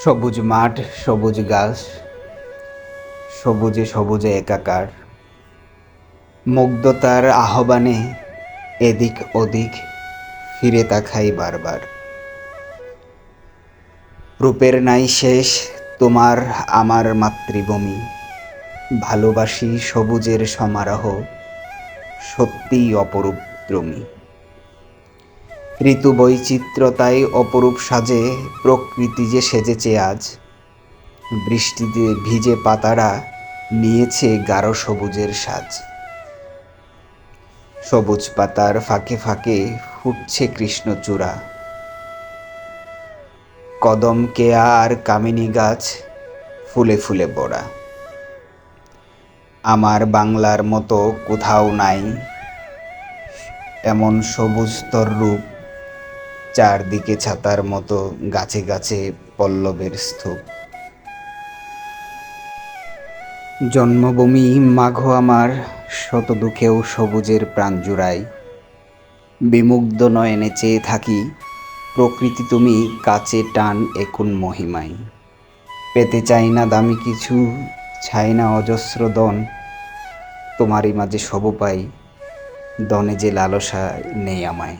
সবুজ মাঠ, সবুজ গাছ, সবুজে সবুজে একাকার। মুগ্ধতার আহ্বানে এদিক ওদিক ফিরে তাকাই বারবার। রূপের নাই শেষ তোমার আমার মাতৃভূমি। ভালোবাসি সবুজের সমারোহ, সত্যিই অপরূপ দ্রমী। ঋতু বৈচিত্র্যতায় অপরূপ সাজে প্রকৃতি যে সেজেছে আজ। বৃষ্টিতে ভিজে পাতারা নিয়েছে গাঢ় সবুজের সাজ। সবুজ পাতার ফাঁকে ফাঁকে ফুটছে কৃষ্ণচূড়া কদম কেয়া আর কামিনী গাছ ফুলে ফুলে বড়া। আমার বাংলার মতো কোথাও নাই, এমন সবুজতর রূপ চারদিকে ছাতার মতো গাছে গাছে পল্লবের স্তূপ। জন্মভূমি মাঘ আমার শত দুঃখেও সবুজের প্রাণ জুড়াই বিমুগ্ধ নয়নে চেয়ে থাকি, প্রকৃতি তুমি কাছে টান একুন মহিমায় পেতে চাই না দামি কিছু চাই না অজস্র দন, তোমারই মাঝে সব পাই দনে যে লালসা নেই আমায়।